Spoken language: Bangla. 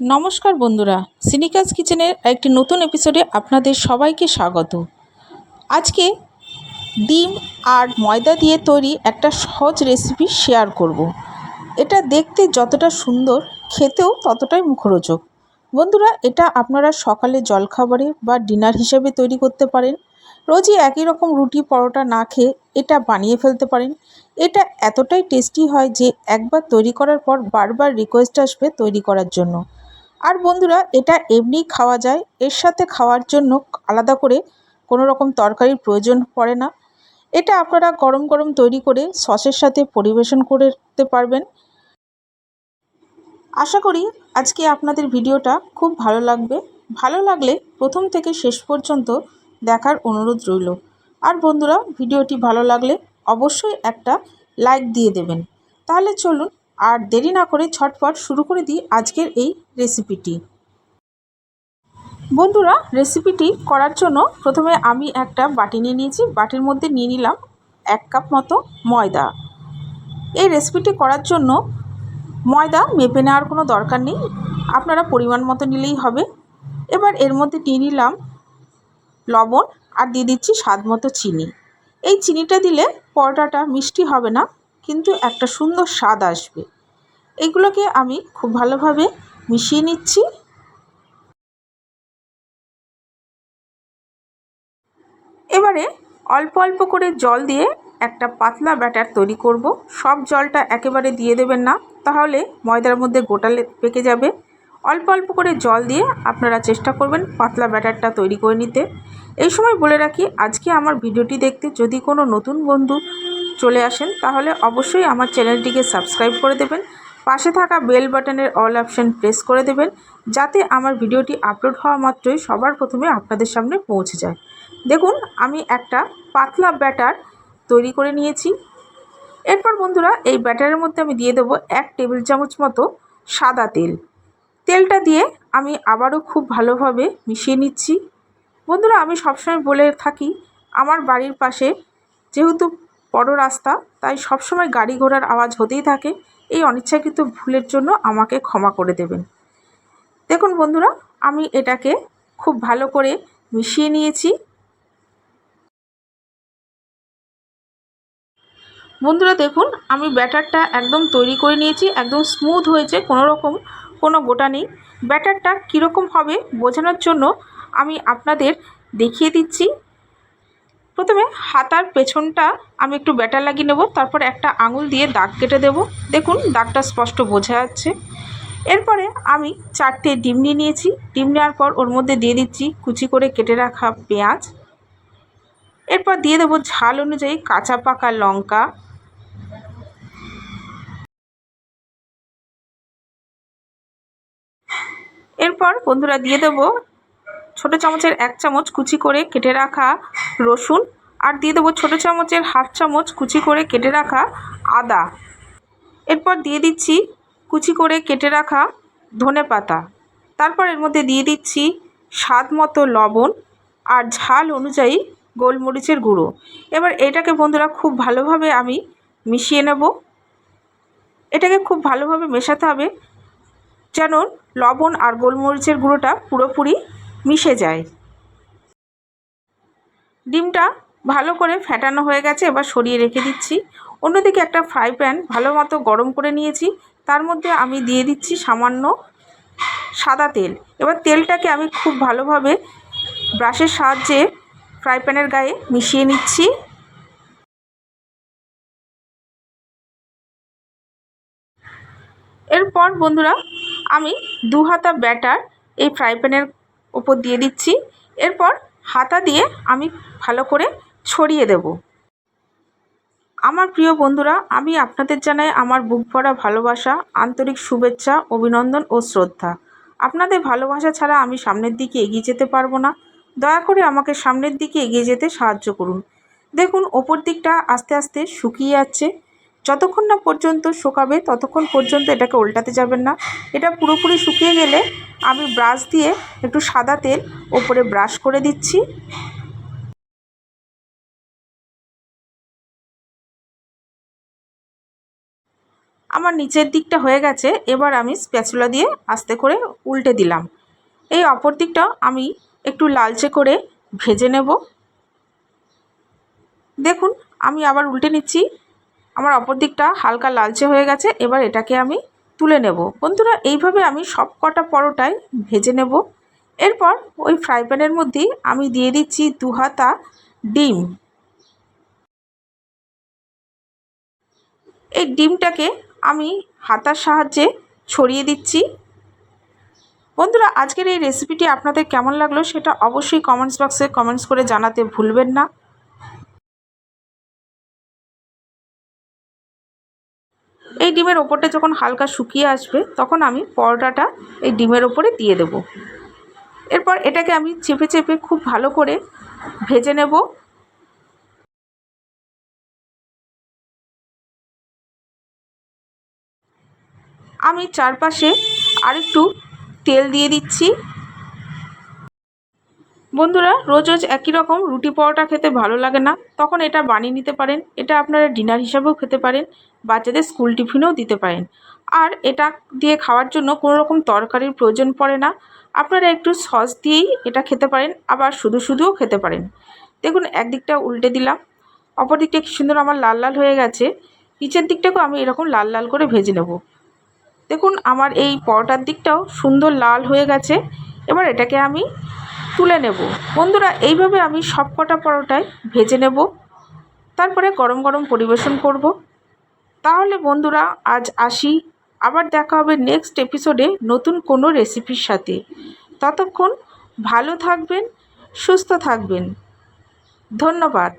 নমস্কার বন্ধুরা সিনিকাস কিচেনের একটি নতুন এপিসোডে আপনাদের সবাইকে স্বাগত। আজকে ডিম আর ময়দা দিয়ে তৈরি একটা সহজ রেসিপি শেয়ার করব। এটা দেখতে যতটা সুন্দর, খেতেও ততটাই মুখরোচক। বন্ধুরা, এটা আপনারা সকালে জলখাবারে বা ডিনার হিসেবে তৈরি করতে পারেন। রোজই একই রকম রুটি পরোটা না খেয়ে এটা বানিয়ে ফেলতে পারেন। এটা এতটাই টেস্টি হয় যে একবার তৈরি করার পর বারবার রিকোয়েস্ট আসবে তৈরি করার জন্য। আর বন্ধুরা, এটা এমনি খাওয়া যায়। এর সাথে খাওয়ার জন্য আলাদা করে কোনো রকম তরকারির প্রয়োজন পড়ে না। এটা আপনারা গরম গরম তৈরি করে সসের সাথে পরিবেশন করতে পারবেন। আশা করি আজকে আপনাদের ভিডিওটা খুব ভালো লাগবে। ভালো লাগলে প্রথম থেকে শেষ পর্যন্ত দেখার অনুরোধ রইল। আর বন্ধুরা, ভিডিওটি ভালো লাগলে অবশ্যই একটা লাইক দিয়ে দেবেন। তাহলে চলুন আর দেরি না করে ছটপট শুরু করে দিই আজকের এই রেসিপিটি বন্ধুরা রেসিপিটি করার জন্য প্রথমে আমি একটা বাটি নিয়ে নিয়েছি। বাটির মধ্যে নিয়ে নিলাম এক কাপ মতো ময়দা। এই রেসিপিটি করার জন্য ময়দা মেপে নেওয়ার কোনো দরকার নেই। আপনারা পরিমাণ মতো নিলেই হবে। এবার এর মধ্যে নিয়ে নিলাম লবণ আর দিয়ে দিচ্ছি স্বাদ মতো চিনি। এই চিনিটা দিলে পরোটাটা মিষ্টি হবে না। কিন্তু একটা সুন্দর স্বাদ আসবে। এগুলোকে আমি খুব ভালোভাবে মিশিয়ে নিচ্ছি। এবারে অল্প অল্প করে জল দিয়ে একটা পাতলা ব্যাটার তৈরি করব। সব জলটা একেবারে দিয়ে দেবেন না, তাহলে ময়দার মধ্যে গোটালে পেকে যাবে। অল্প অল্প করে জল দিয়ে আপনারা চেষ্টা করবেন পাতলা ব্যাটারটা তৈরি করে নিতে। এই সময় বলে রাখি, আজকে আমার ভিডিওটি দেখতে যদি কোনো নতুন বন্ধু চলে আসেন, তাহলে অবশ্যই আমার চ্যানেলটিকে সাবস্ক্রাইব করে দেবেন, পাশে থাকা বেল বাটনের অল অপশান প্রেস করে দেবেন, যাতে আমার ভিডিওটি আপলোড হওয়া মাত্রই সবার প্রথমে আপনাদের সামনে পৌঁছে যায়। দেখুন, আমি একটা পাতলা ব্যাটার তৈরি করে নিয়েছি। এরপর বন্ধুরা, এই ব্যাটারের মধ্যে আমি দিয়ে দেবো এক টেবিল চামচ মতো সাদা তেল। তেলটা দিয়ে আমি আবারও খুব ভালোভাবে মিশিয়ে নিচ্ছি। বন্ধুরা, আমি সবসময় বলে থাকি, আমার বাড়ির পাশে যেহেতু বড় রাস্তা, তাই সবসময় গাড়ি ঘোড়ার আওয়াজ হতেই থাকে। এই অনিচ্ছাকৃত ভুলের জন্য আমাকে ক্ষমা করে দেবেন। দেখুন বন্ধুরা, আমি এটাকে খুব ভালো করে মিশিয়ে নিয়েছি। বন্ধুরা, দেখুন, আমি ব্যাটারটা একদম তৈরি করে নিয়েছি, একদম স্মুথ হয়েছে, কোনো রকম কোনো গোটা নেই। ব্যাটারটা কীরকম হবে বোঝানোর জন্য আমি আপনাদের দেখিয়ে দিচ্ছি। প্রথমে হাতার পেছনটা আমি একটু ব্যাটার লাগিয়ে নেব, তারপর একটা আঙুল দিয়ে দাগ কেটে দেব। দেখুন, দাগটা স্পষ্ট বোঝা যাচ্ছে। এরপরে আমি চারটে ডিম নিয়ে নিয়েছি। ডিম নেওয়ার পর ওর মধ্যে দিয়ে দিচ্ছি কুচি করে কেটে রাখা পেঁয়াজ। এরপর দিয়ে দেবো ঝাল অনুযায়ী কাঁচা পাকা লঙ্কা। এরপর বন্ধুরা দিয়ে দেবো ছোটো চামচের এক চামচ কুচি করে কেটে রাখা রসুন আর দিয়ে দেবো ছোটো চামচের হাফ চামচ কুচি করে কেটে রাখা আদা। এরপর দিয়ে দিচ্ছি কুচি করে কেটে রাখা ধনে পাতা। তারপর এর মধ্যে দিয়ে দিচ্ছি স্বাদ মতো লবণ আর ঝাল অনুযায়ী গোলমরিচের গুঁড়ো। এবার এটাকে বন্ধুরা খুব ভালোভাবে আমি মিশিয়ে নেব। এটাকে খুব ভালোভাবে মেশাতে হবে যেন লবণ আর গোলমরিচের গুঁড়োটা পুরোপুরি মিশে যায়। ডিমটা ভালো করে ফ্যাটানো হয়ে গেছে, এবার সরিয়ে রেখে দিচ্ছি। অন্যদিকে একটা ফ্রাই প্যান ভালো মতো গরম করে নিয়েছি। তার মধ্যে আমি দিয়ে দিচ্ছি সামান্য সাদা তেল। এবার তেলটাকে আমি খুব ভালোভাবে ব্রাশের সাহায্যে ফ্রাই প্যানের গায়ে মিশিয়ে নিচ্ছি। এরপর বন্ধুরা, আমি দু হাতা ব্যাটার এই ফ্রাই প্যানের ওপর দিয়ে দিচ্ছি। এরপর হাতা দিয়ে আমি ভালো করে ছড়িয়ে দেব। আমার প্রিয় বন্ধুরা, আমি আপনাদের জানাই আমার বুক ভরা ভালোবাসা, আন্তরিক শুভেচ্ছা, অভিনন্দন ও শ্রদ্ধা। আপনাদের ভালোবাসা ছাড়া আমি সামনের দিকে এগিয়ে যেতে পারব না। দয়া করে আমাকে সামনের দিকে এগিয়ে যেতে সাহায্য করুন। দেখুন, ওপর দিকটা আস্তে আস্তে শুকিয়ে যাচ্ছে। যতক্ষণ না পর্যন্ত শুকাবে, ততক্ষণ পর্যন্ত এটাকে উল্টাতে যাবেন না। এটা পুরোপুরি শুকিয়ে গেলে আমি ব্রাশ দিয়ে একটু সাদা তেল ওপরে ব্রাশ করে দিচ্ছি। আমার নিচের দিকটা হয়ে গেছে, এবার আমি স্প্যাচুলা দিয়ে আস্তে করে উল্টে দিলাম। এই অপর দিকটা আমি একটু লালচে করে ভেজে নেব। দেখুন, আমি আবার উল্টে নিচ্ছি। আমার অপর দিকটা হালকা লালচে হয়ে গেছে, এবার এটাকে আমি তুলে নেব। বন্ধুরা, এইভাবে আমি সব কটা পরোটায় ভেজে নেব। এরপর ওই ফ্রাই প্যানের মধ্যেই আমি দিয়ে দিচ্ছি দু হাতা ডিম। এই ডিমটাকে আমি হাতার সাহায্যে ছড়িয়ে দিচ্ছি। বন্ধুরা, আজকের এই রেসিপিটি আপনাদের কেমন লাগল সেটা অবশ্যই কমেন্টস বক্সে কমেন্টস করে জানাতে ভুলবেন না। এই ডিমের ওপরটা যখন হালকা শুকিয়ে আসবে, তখন আমি পরোটাটা এই ডিমের ওপরে দিয়ে দেব। এরপর এটাকে আমি চেপে চেপে খুব ভালো করে ভেজে নেব। আমি চারপাশে আরেকটু তেল দিয়ে দিচ্ছি। বন্ধুরা, রোজ রোজ একই রকম রুটি পরোটা খেতে ভালো লাগে না। তখন এটা বানিয়ে নিতে পারেন, এটা আপনারা ডিনার হিসাবেও খেতে পারেন, বাচ্চাদের স্কুল টিফিনেও দিতে পারেন। আর এটা দিয়ে খাওয়ার জন্য কোনো রকম তরকারির প্রয়োজন পড়ে না। আপনারা একটু সস দিয়েই এটা খেতে পারেন, আবার শুধু শুধুও খেতে পারেন। দেখুন, একদিকটা উল্টে দিলাম অপর দিকটা কি সুন্দর আমার লাল লাল হয়ে গেছে। নিচের দিকটাকেও আমি এরকম লাল লাল করে ভেজে নেব। দেখুন, আমার এই পরোটার দিকটাও সুন্দর লাল হয়ে গেছে। এবার এটাকে আমি তুলে নেব। বন্ধুরা, এইভাবে আমি সব কটা পরোটায় ভেজে নেব। তারপরে গরম গরম পরিবেশন করব। তাহলে বন্ধুরা, আজ আসি। আবার দেখা হবে নেক্সট এপিসোডে নতুন কোনো রেসিপির সাথে। ততক্ষণ ভালো থাকবেন, সুস্থ থাকবেন। ধন্যবাদ।